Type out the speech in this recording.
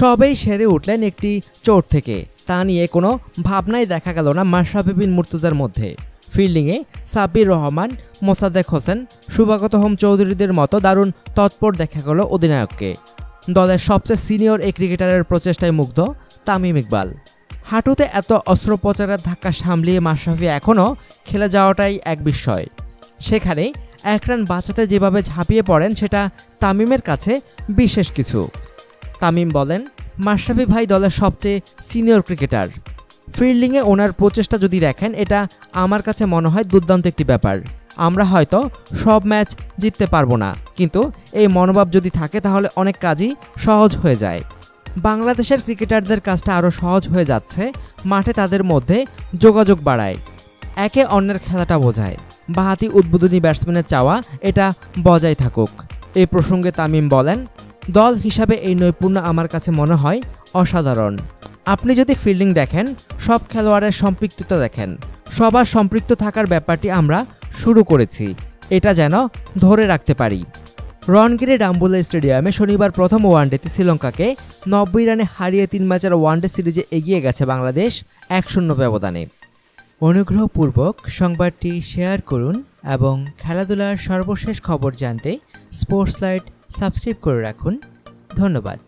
সবেই সেরে উঠলেন একটি চোট থেকে। তা নিয়ে কোনো ভাবনাই দেখা গেল না মাশরাফি বিন মুর্তুজার মধ্যে। ফিল্ডিংয়ে সাব্বির রহমান, মোসাদ্দেক হোসেন শুভাগত হোম চৌধুরীদের মতো দারুণ তৎপর দেখা গেল অধিনায়ককে। দলের সবচেয়ে সিনিয়র এই ক্রিকেটারের প্রচেষ্টায় মুগ্ধ তামিম ইকবাল। হাঁটুতে এত অস্ত্রোপচারের ধাক্কা সামলিয়ে মাশরাফি এখনও খেলে যাওয়াটাই এক বিস্ময়। সেখানে এক রান বাঁচাতে যেভাবে ঝাঁপিয়ে পড়েন সেটা তামিমের কাছে বিশেষ কিছু। তামিম বলেন, মাশরাফি ভাই দলের সবচেয়ে সিনিয়র ক্রিকেটার। ফিল্ডিংয়ে ওনার প্রচেষ্টা যদি দেখেন, এটা আমার কাছে মনে হয় দুর্দান্ত একটি ব্যাপার। আমরা হয়তো সব ম্যাচ জিততে পারব না, কিন্তু এই মনোভাব যদি থাকে, তাহলে অনেক কাজই সহজ হয়ে যায়। বাংলাদেশের ক্রিকেটারদের কাজটা আরও সহজ হয়ে যাচ্ছে, মাঠে তাদের মধ্যে যোগাযোগ বাড়ায়, একে অন্যের খেলাটা বোঝায়। বাহাতি উদ্বোধনী ব্যাটসম্যানের চাওয়া, এটা বজায় থাকুক। এই প্রসঙ্গে তামিম বলেন দল হিসাবে এই নৈপুণ্য আমার কাছে মনে হয় অসাধারণ। আপনি যদি ফিল্ডিং দেখেন, সব খেলোয়াড়ের সম্পৃক্ততা দেখেন। সবার সম্পৃক্ত থাকার ব্যাপারটি আমরা শুরু করেছি। এটা যেন ধরে রাখতে পারি। রনগিরি ডাম্বুলা স্টেডিয়ামে শনিবার প্রথম ওয়ানডেতে শ্রীলঙ্কাকে নব্বই রানে হারিয়ে তিন ম্যাচের ওয়ানডে সিরিজে এগিয়ে গেছে বাংলাদেশ এক শূন্য ব্যবধানে। অনুগ্রহপূর্বক সংবাদটি শেয়ার করুন এবং খেলাধুলার সর্বশেষ খবর জানতে স্পোর্টস লাইট সাবস্ক্রাইব করে রাখুন। ধন্যবাদ।